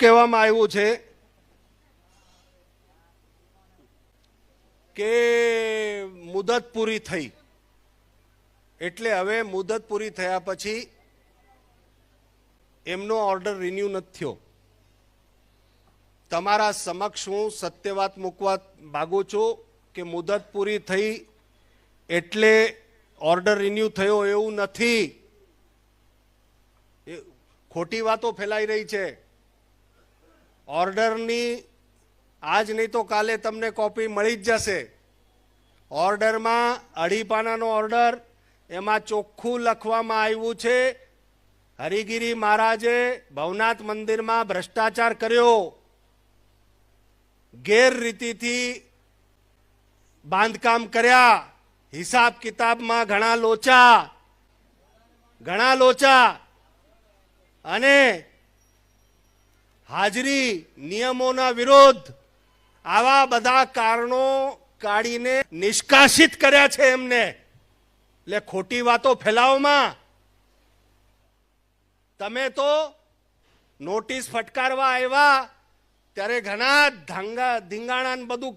કહેવામાં આવ્યું છે કે મુદત પૂરી થઈ. એટલે હવે મુદત પૂરી થયા પછી એમનો ઓર્ડર રિન્યુ નથી થયો. તમારા સમક્ષ હું સત્યવાત મૂકવા માગું છું કે મુદત પૂરી થઈ એટલે ઓર્ડર રિન્યુ થયો એવું નથી. ખોટી વાતો ફેલાઈ રહી છે. ઓર્ડરની આજ નહીં તો કાલે તમને કોપી મળી જ જશે. ઓર્ડરમાં અઢી પાનાનો ઓર્ડર, એમાં ચોખ્ખું લખવામાં આવ્યું છે, હરિગીરી મહારાજે ભવનાથ મંદિરમાં ભ્રષ્ટાચાર કર્યો. ગેરરીતિથી બાંધકામ કર્યા. હિસાબ કિતાબમાં ઘણા લોચા ઘણા લોચા. અને હાજરી, નિયમોના વિરોધ, આવા બધા કારણો કાઢીને નિષ્કાસિત કર્યા છે એમને એટલે ખોટી વાતો ફેલાવમાં તમે તો નોટિસ ફટકારવા આવ્યા, ત્યારે ઘણા ધાંગા ધીંગાણા બધું.